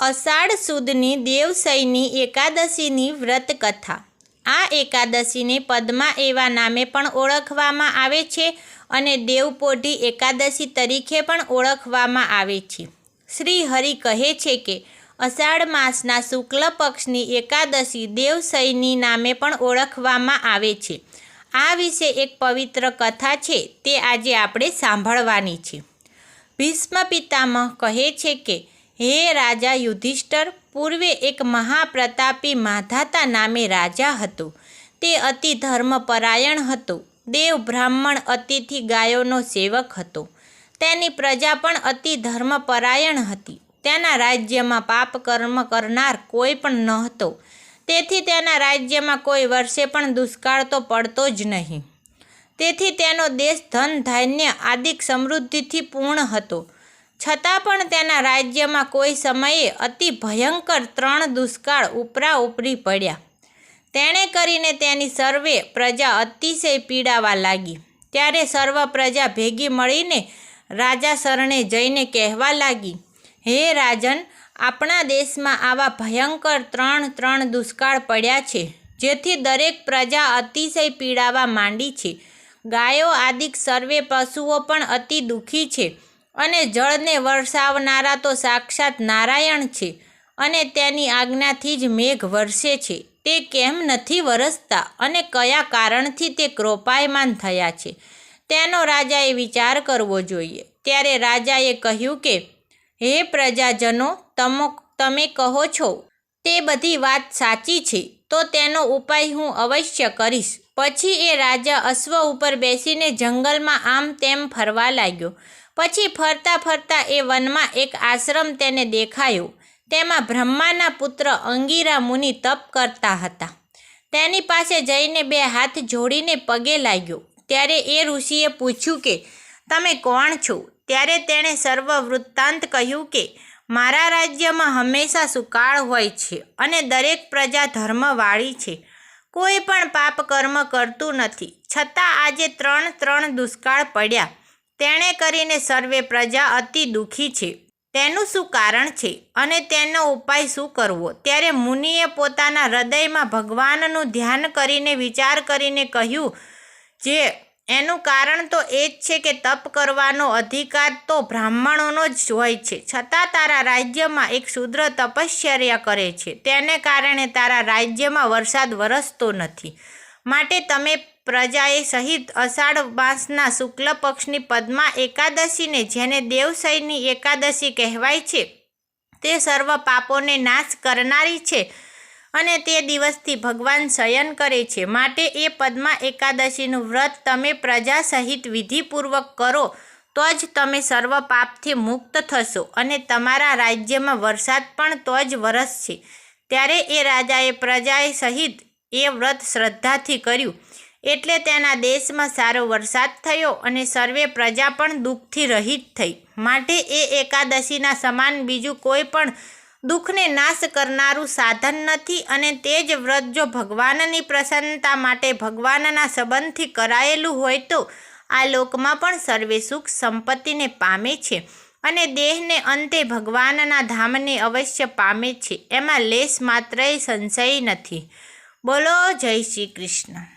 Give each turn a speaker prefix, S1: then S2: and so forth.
S1: અષાઢ સુદની દેવસઈની એકાદશીની વ્રત કથા આ એકાદશીને પદ્મા એવા નામે પણ ઓળખવામાં આવે છે અને દેવપોઢી એકાદશી તરીકે પણ ઓળખવામાં આવે છે. શ્રી હરિ કહે છે કે, અષાઢ માસના શુક્લ પક્ષની એકાદશી દેવસઈની નામે પણ ઓળખવામાં આવે છે. આ વિશે એક પવિત્ર કથા છે તે આજે આપણે સાંભળવાની છે. ભીષ્મ પિતામહ કહે છે કે હે રાજા યુધિષ્ઠર, પૂર્વે એક મહાપ્રતાપી માધાતા નામે રાજા હતો. તે અતિ ધર્મપરાયણ હતો. દેવ બ્રાહ્મણ અતિથિ ગાયોનો સેવક હતો. તેની પ્રજા પણ અતિ ધર્મપરાયણ હતી. તેના રાજ્યમાં પાપ કર્મ કરનાર કોઈ પણ નહોતો. તેથી તેના રાજ્યમાં કોઈ વર્ષે પણ દુષ્કાળ તો પડતો જ નહીં. તેથી તેનો દેશ ધન, ધાન્ય, આદિક સમૃદ્ધિથી પૂર્ણ હતો. છતાં પણ તેના રાજ્યમાં કોઈ સમયે અતિ ભયંકર ત્રણ દુષ્કાળ ઉપરા ઉપરી પડ્યા. તેણે કરીને તેની સર્વે પ્રજા અતિશય પીડાવા લાગી. ત્યારે સર્વ પ્રજા ભેગી મળીને રાજા શરણે જઈને કહેવા લાગી, હે રાજન, આપણા દેશમાં આવા ભયંકર ત્રણ ત્રણ દુષ્કાળ પડ્યા છે, જેથી દરેક પ્રજા અતિશય પીડાવા માંડી છે. ગાયો આદિક સર્વે પશુઓ પણ અતિ દુઃખી છે. અને જળને વરસાવનારા તો સાક્ષાત નારાયણ છે અને તેની આજ્ઞાથી જ મેઘ વરસે છે. તે કેમ નથી વરસતા અને કયા કારણથી તે કૃપાયમાન થયા છે? તેનો રાજાએ વિચાર કરવો જોઈએ. ત્યારે રાજાએ કહ્યું કે, હે પ્રજાજનો, તમો, તમે કહો છો, તે બધી વાત સાચી છે. તો તેનો ઉપાય હું અવશ્ય કરીશ. પછી એ રાજા અશ્વ ઉપર બેસીને જંગલમાં આમ તેમ ફરવા લાગ્યો. પછી ફરતા ફરતા એ વનમાં એક આશ્રમ તેને દેખાયો. તેમાં બ્રહ્માના પુત્ર અંગીરા મુનિ તપ કરતા હતા. તેની પાસે જઈને બે હાથ જોડીને પગે લાગ્યો. ત્યારે એ ઋષિએ પૂછ્યું કે, તમે કોણ છો? ત્યારે તેણે સર્વ વૃત્તાંત કહ્યું કે મારા રાજ્યમાં હંમેશા સુકાળ હોય છે અને દરેક પ્રજા ધર્મવાળી છે. કોઈ પણ પાપ કર્મ કરતું નથી. છતાં આજે ત્રણ ત્રણ દુષ્કાળ પડ્યા. તેણે કરીને સર્વે પ્રજા અતિ દુઃખી છે. તેનું શું કારણ છે અને તેનો ઉપાય શું કરવો? ત્યારે મુનિએ પોતાના હૃદયમાં ભગવાનનું ધ્યાન કરીને વિચાર કરીને કહ્યું, જે એનું કારણ તો એ જ છે કે તપ કરવાનો અધિકાર તો બ્રાહ્મણોનો જ હોય છે. છતાં તારા રાજ્યમાં એક શૂદ્ર તપશ્ચર્યા કરે છે. તેને કારણે તારા રાજ્યમાં વરસાદ વરસતો નથી. માટે તમે પ્રજાએ સહિત અષાઢ માસના શુક્લ પક્ષની પદ્મા એકાદશીને જેને દેવશયની એકાદશી કહેવાય છે, તે સર્વ પાપોને નાશ કરનારી છે. અને તે દિવસથી ભગવાન શયન કરે છે. માટે એ પદ્મા એકાદશીનું વ્રત તમે પ્રજા સહિત વિધિપૂર્વક કરો, તો જ તમે સર્વ પાપથી મુક્ત થશો અને તમારા રાજ્યમાં વરસાદ પણ તો જ વરસશે. ત્યારે એ રાજાએ પ્રજાએ સહિત એ વ્રત શ્રદ્ધાથી કર્યું. એટલે તેના દેશમાં સારો વરસાદ થયો અને સર્વે પ્રજા પણ દુઃખથી રહિત થઈ. માટે એ એકાદશીના સમાન બીજું કોઈ પણ દુઃખને નાશ કરનારું સાધન નથી અને તે જ વ્રત જો ભગવાનની પ્રસન્નતા માટે ભગવાનના સંબંધથી કરાયેલું હોય તો આ લોકમાં પણ સર્વે સુખ સંપત્તિને પામે છે અને દેહને અંતે ભગવાનના ધામને અવશ્ય પામે છે. એમાં લેશ માત્રય સંશય નથી. બોલો જય શ્રી કૃષ્ણ.